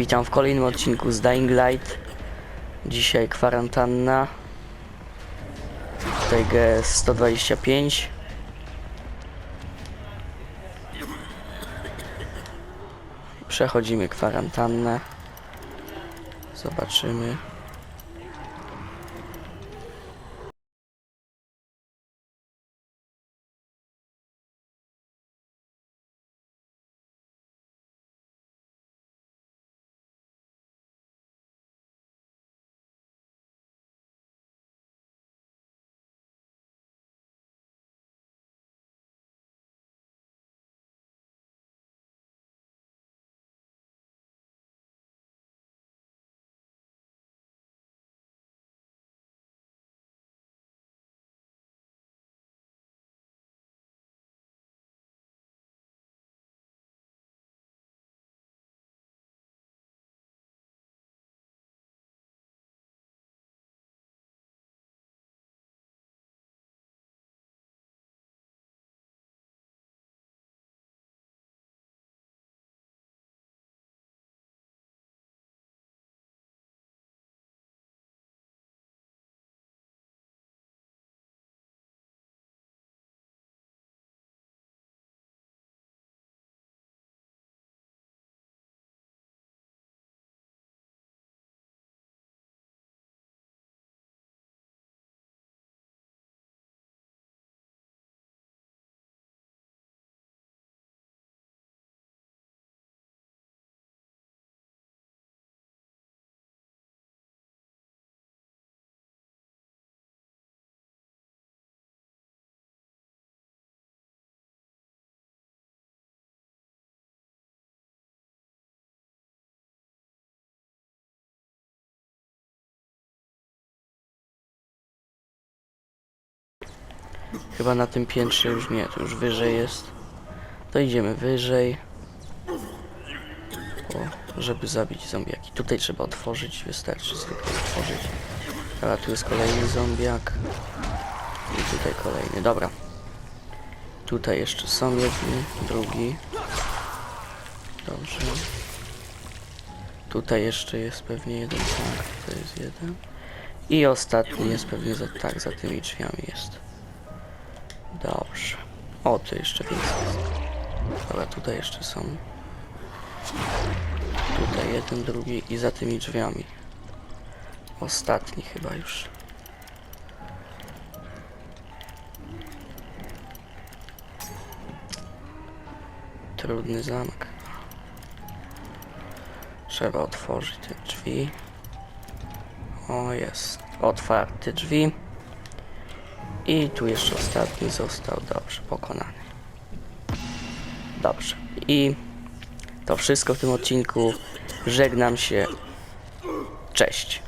Witam w kolejnym odcinku z Dying Light. Dzisiaj kwarantanna. GS 125. Przechodzimy kwarantannę. Zobaczymy. Chyba na tym piętrze już nie, to już wyżej jest. To idziemy wyżej. O, żeby zabić zombiaki. Tutaj trzeba otworzyć, wystarczy zwykle otworzyć. Dobra, tu jest kolejny zombiak. I tutaj kolejny, dobra. Tutaj jeszcze są jedni, drugi. Dobrze. Tutaj jeszcze jest pewnie jeden, tak, to jest jeden. I ostatni jest pewnie za, tak, za tymi drzwiami jest. Dobrze. O, tu jeszcze więcej jest. Dobra, tutaj jeszcze są. Tutaj jeden, drugi i za tymi drzwiami. Ostatni chyba już. Trudny zamek. Trzeba otworzyć te drzwi. O, jest. Otwarte drzwi. I tu jeszcze ostatni został dobrze pokonany. Dobrze. I to wszystko w tym odcinku. Żegnam się. Cześć.